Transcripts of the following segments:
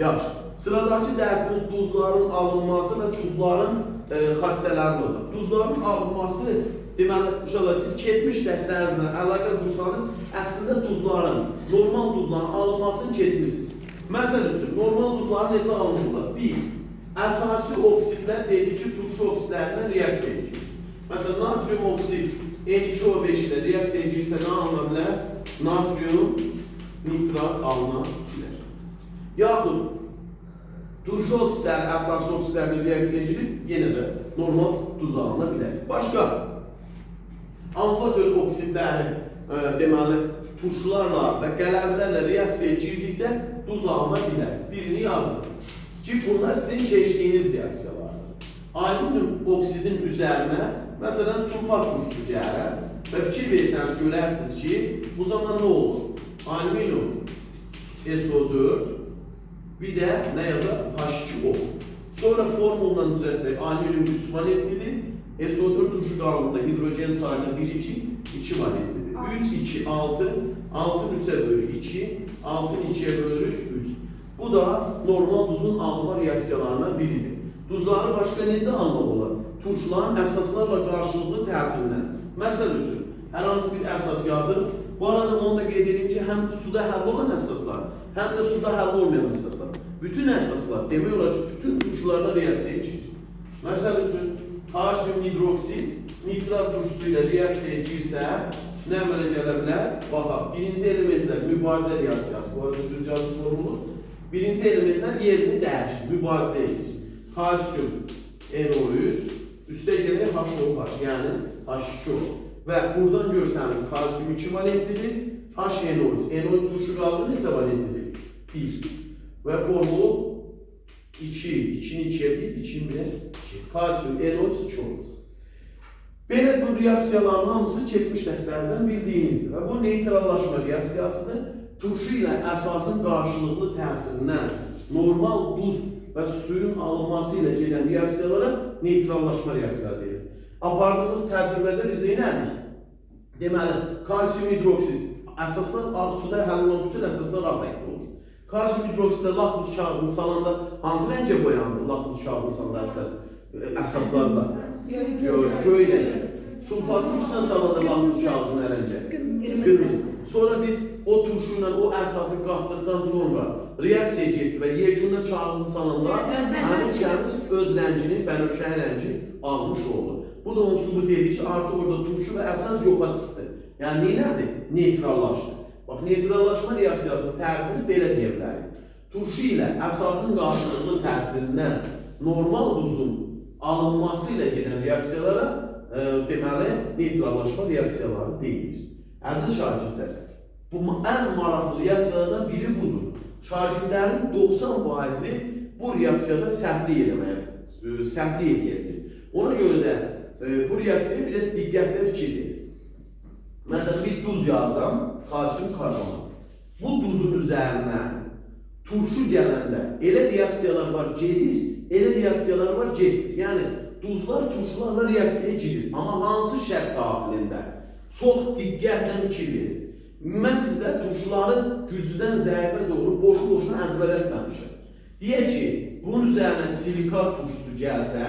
Yaxşı. Sıradakı dərsimiz duzların alınması və duzların e, xassələri olacaq. Duzların alınması deməli uşaqlar siz keçmiş dərslərinizlə əlaqə qursanız əslində duzların, normal duzların alınmasını keçmisiniz. Məsəl üçün normal duzları necə alınırlar? Bir, əsasi oksidlər dedik ki, turşu oksidlərinə reaksiya edir. Məsələn, natrium oksid N2O5 ilə reaksiya edirsə nə alına? Natrium nitrat alına bilər. Yaxud turşu oksidlər, əsas oksidlərlə reaksiya edilib, yenə də normal duz alına bilər. Başqa, amfotör oksidləri e, deməli turşularla və qələmlərlə reaksiyaya girdikdə duz bilər. Birini yazın. Ki bunlar sizin keçdiyiniz reaksiyalardır. Alüminium oksidin üzərinə məsələn sulfat turşusu gələr və fikir versəniz görərsiniz ki, bu zaman nə olur? Alüminium SO4 bir də nə yazar? H2O. Sonra formuldan düzəlsək, alüminium 3 valentlidir. SO4 turşu qalında hidrogen sayında 1, 2, 2 valentlidir. 3, 2, 6, 6 3'e bölü 2, 6 2'ye bölürük 3. Bu da normal duzun alınma reaksiyalarından biridir. Duzları başqa necə almaq olar? Turşuların əsaslarla qarşılıqlı təsirindən. Məsəl üçün, hər hansı bir əsas yazır. Bu arada onu da qeyd edeyim ki, həm suda həll əsaslar, həm də suda həll olmayan əsaslar. Bütün əsaslar demək olar ki, bütün turşularla reaksiya edir. Məsəl üçün, kalsium hidroksid nitrat turşusu ilə reaksiyaya girsə, nə əmələ gələ bilər? Baxaq, birinci elementlər mübadilə reaksiyası, bu arada düz yazı formulu. Birinci elementlər yerini dəyişir, mübadilə edir. Kalsium NO3, üstə gəlir HOH, yəni H2O. Və buradan görsənin kalsium 2 valentlidir, HNO3. NO3 turşu qaldı neçə valentlidir? 1. Və formulu 2, 2'nin 2'ye 1, 2'nin 1'e 2. Kalsium NO3 2 olacaq. Bu reaksiyaların hamısı keçmiş dərslərinizdən bildiyinizdir. Və bu neytrallaşma reaksiyasıdır. Turşu ilə əsasın qarşılıqlı təsirindən normal duz və suyun alınması ilə gedən reaksiyalara neytrallaşma reaksiyası deyilir. Apardığımız təcrübədə biz neynədik? Deməli, kalsium hidroksid əsaslar suda həll olan bütün əsaslar ağ rəngdə olur. Kalsium hidroksiddə lakmus kağızını salanda hansı rəngə boyandı lakmus kağızını salanda əsas, əsaslarla? Göy, göy rəngə. Sulfat turşusuna salanda lakmus kağızını rəngə? Qırmızı. Sonra biz o turşu ilə o əsası qatdıqdan sonra reaksiya getdi və yekunda kağızı salanda həmin kağız öz rəngini, bənövşəyi rəngi almış oldu. Bu da onu sübut edir ki, artıq orada turşu və əsas yoxa çıxdı. Yəni neynədir? Neytrallaşdı. Bax, neytrallaşma reaksiyasının tərifini belə deyə bilərik. Turşu ilə əsasın qarşılıqlı təsirindən normal duzun alınması ilə gedən reaksiyalara e, deməli neytrallaşma reaksiyaları deyilir. Əziz şagirdlər, bu ən maraqlı reaksiyalardan biri budur. Şagirdlərin 90%-i bu reaksiyada səhvli eləməyə, e, səhvli edə bilir. Ona görə də e, bu reaksiyaya bir də diqqətlə fikir verin. Məsələn, bir duz yazıram, kalsium karbonat. Bu duzun üzərinə turşu gələndə elə reaksiyalar var gedir, elə reaksiyalar var gedir. Yəni duzlar turşularla reaksiyaya girir. Amma hansı şərt daxilində? Çox diqqətlə fikir verin. Mən sizə turşuların gücdən zəifə doğru boşu-boşuna əzbərlətməmişəm. Deyək ki, bunun üzərinə silikat turşusu gəlsə,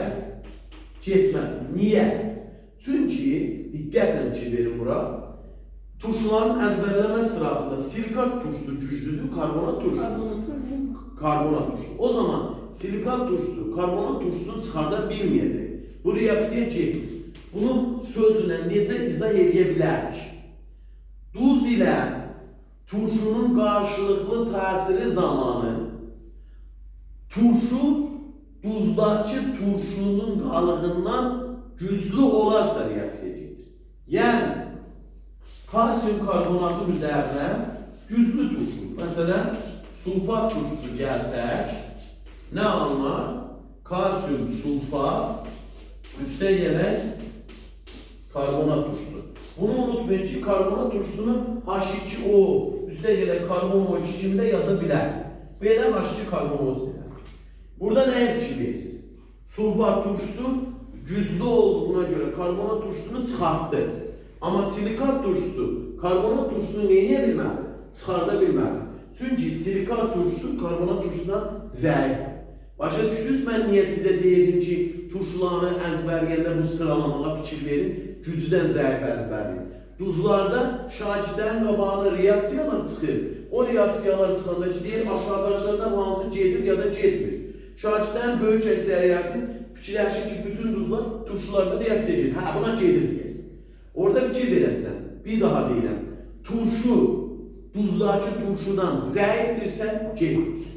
getməz. Niyə? Çünki, diqqətlə fikir verin bura, turşuların əzbərləmə sırasında silikat turşusu güclüdür, karbonat turşusu. Karbonat turşusu. O zaman silikat turşusu karbonat turşusunu çıxarda bilməyəcək. Bu reaksiya gedir. Bunu sözlə necə izah edə bilərik? Duz ilə turşunun qarşılıqlı təsiri zamanı turşu duzdakı turşunun qalığından güclü olarsa reaksiya gedir. Yəni kalsium karbonatın üzərinə güclü turşu, məsələn, sulfat turşusu gəlsək, nə alınır? Kalsium sulfat üstə gələk karbonat turşusu. Bunu unutmayın ki, karbonat turşusunu H2O üstə gələk karbon O2 kimi də yaza bilər. Belə H2 karbonoz deyilər. Burada fikir verirsiniz? Sulfat turşusu güclü olduğuna görə karbonat turşusunu çıxartdı. Amma silikat turşusu karbonat turşusunu neyə bilmədi? Çıxarda bilmədi. Çünki silikat turşusu karbonat turşusundan zəif. Başa düşdünüz mən niyə sizə deyirdim ki, turşularını əzbərləyəndə bu sıralamağa fikir verin, gücdən zəif. Duzlarda şagirdlərin qabağına reaksiyalar çıxır. O reaksiyalar çıxanda ki, deyir aşağıdakılardan hansı gedir ya da getmir. Şagirdlərin böyük əksəriyyəti fikirləşir ki, bütün duzlar turşularda reaksiya edir. Hə, buna gedir deyir. Orada fikir verəsən. Bir daha deyirəm. Turşu duzdakı turşudan zəifdirsə gedir.